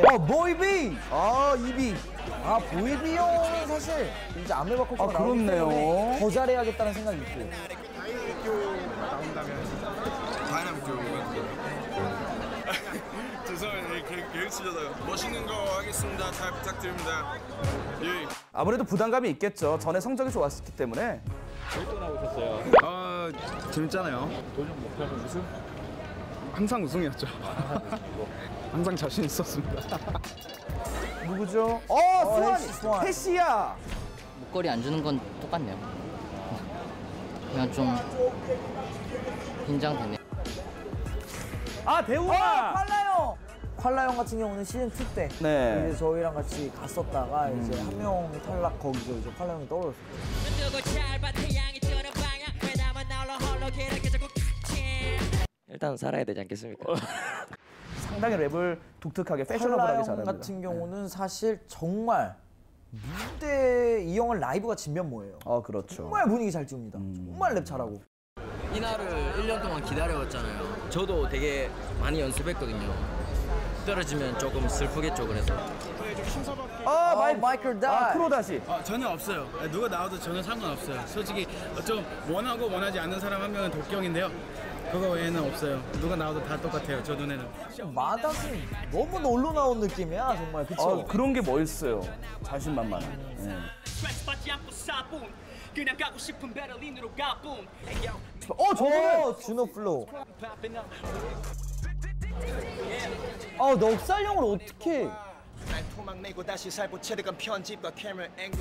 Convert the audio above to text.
어 보이비. 아 이비. 아 보이비 형은 사실 이제 아메바 컬처가 아, 그렇네요. 더 잘해야겠다는 생각이 있고. 다이나믹 듀오가 죄송해요 계획, 계획 쓰려다가 멋있는 거 하겠습니다 잘 부탁드립니다 예. 아무래도 부담감이 있겠죠. 전에 성적이 좋았기 때문에. 아 재밌잖아요. 도전 목표는 우승? 항상 우승이었죠. 항상 자신 있었습니다. 누구죠? 어, 어. 수환. 혜시야. 목걸이 안 주는 건 똑같네요. 그냥 좀 긴장되네. 아, 아 대우야. 콸라 형. 콸라 형 같은 경우는 시즌 2 때 네. 이제 저희랑 같이 갔었다가 이제 한 명이 탈락 거기서 이제 콸라 형이 떨어졌어요. 일단 살아야 되지 않겠습니까? 상당히 랩을 독특하게 패셔너블하게 형 잘합니다. 같은 경우는 사실 정말 무대 이 형은 라이브가 진면모예요. 어, 그렇죠. 정말 분위기 잘 띄웁니다. 정말 랩 잘하고. 이날을 1년 동안 기다려왔잖아요. 저도 되게 많이 연습했거든요. 떨어지면 조금 슬프겠죠, 그래서. 아, 마이, 마이클 다이. 아, 크로 다시. 아, 전혀 없어요. 누가 나와도 전혀 상관없어요. 솔직히 좀 원하고 원하지 않는 사람 한 명은 독경인데요. 그거 외에는 없어요. 누가 나와도 다 똑같아요. 저 눈에는. 마담이 너무 놀러 나온 느낌이야 정말 그쵸? 아, 그런 게 멋있어요. 예. 받지 않고 사뿐 그냥 가고 싶은 베를린으로 가뿐 어, 저거는 어 준호 플로우. 아 넉살 형을 어떻게? 날 토막 내고 다시 살고 체득한 편집과 캐머 앵글